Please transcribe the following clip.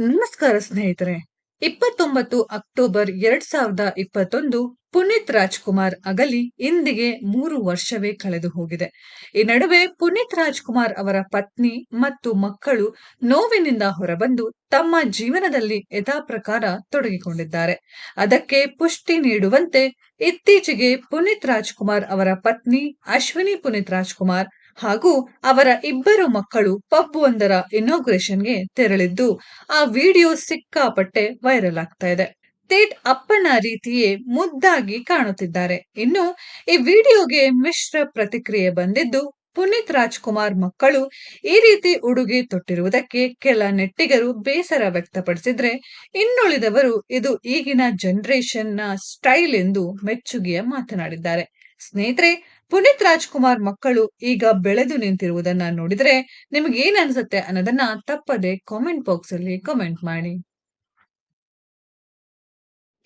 ನಮಸ್ಕಾರ ಸ್ನೇಹಿತರೆ. ಇಪ್ಪತ್ತೊಂಬತ್ತು ಅಕ್ಟೋಬರ್ ಎರಡ್ ಸಾವಿರದ ಇಪ್ಪತ್ತೊಂದು ಪುನೀತ್ ರಾಜ್ಕುಮಾರ್ ಅಗಲಿ ಇಂದಿಗೆ ಮೂರು ವರ್ಷವೇ ಕಳೆದು ಹೋಗಿದೆ. ಈ ನಡುವೆ ಪುನೀತ್ ರಾಜ್ಕುಮಾರ್ ಅವರ ಪತ್ನಿ ಮತ್ತು ಮಕ್ಕಳು ನೋವಿನಿಂದ ಹೊರಬಂದು ತಮ್ಮ ಜೀವನದಲ್ಲಿ ಯಥಾಪ್ರಕಾರ ತೊಡಗಿಕೊಂಡಿದ್ದಾರೆ. ಅದಕ್ಕೆ ಪುಷ್ಟಿ ನೀಡುವಂತೆ ಇತ್ತೀಚೆಗೆ ಪುನೀತ್ ರಾಜ್ಕುಮಾರ್ ಅವರ ಪತ್ನಿ ಅಶ್ವಿನಿ ಪುನೀತ್ ರಾಜ್ಕುಮಾರ್ ಹಾಗೂ ಅವರ ಇಬ್ಬರು ಮಕ್ಕಳು ಪಬ್ ಒಂದರ ಇನಾಗ್ರೇಷನ್ಗೆ ತೆರಳಿದ್ದು, ಆ ವಿಡಿಯೋ ಸಿಕ್ಕಾಪಟ್ಟೆ ವೈರಲ್ ಆಗ್ತಾ ಇದೆ. ತೇಟ್ ಅಪ್ಪನ ರೀತಿಯೇ ಮುದ್ದಾಗಿ ಕಾಣುತ್ತಿದ್ದಾರೆ. ಇನ್ನು ಈ ವಿಡಿಯೋಗೆ ಮಿಶ್ರ ಪ್ರತಿಕ್ರಿಯೆ ಬಂದಿದ್ದು ಪುನೀತ್ ರಾಜ್ಕುಮಾರ್ ಮಕ್ಕಳು ಈ ರೀತಿ ಉಡುಗೆ ತೊಟ್ಟಿರುವುದಕ್ಕೆ ಕೆಲ ನೆಟ್ಟಿಗರು ಬೇಸರ ವ್ಯಕ್ತಪಡಿಸಿದ್ರೆ ಇನ್ನುಳಿದವರು ಇದು ಈಗಿನ ಜನರೇಷನ್ನ ಸ್ಟೈಲ್ ಎಂದು ಮೆಚ್ಚುಗೆಯ ಮಾತನಾಡಿದ್ದಾರೆ. ಸ್ನೇಹಿತರೆ, ಪುನೀತ್ ರಾಜ್ಕುಮಾರ್ ಮಕ್ಕಳು ಈಗ ಬೆಳೆದು ನಿಂತಿರುವುದನ್ನ ನೋಡಿದ್ರೆ ನಿಮ್ಗೆ ಏನ್ ಅನ್ಸುತ್ತೆ ಅನ್ನೋದನ್ನ ತಪ್ಪದೆ ಕಾಮೆಂಟ್ ಬಾಕ್ಸ್ ಅಲ್ಲಿ ಕಾಮೆಂಟ್ ಮಾಡಿ.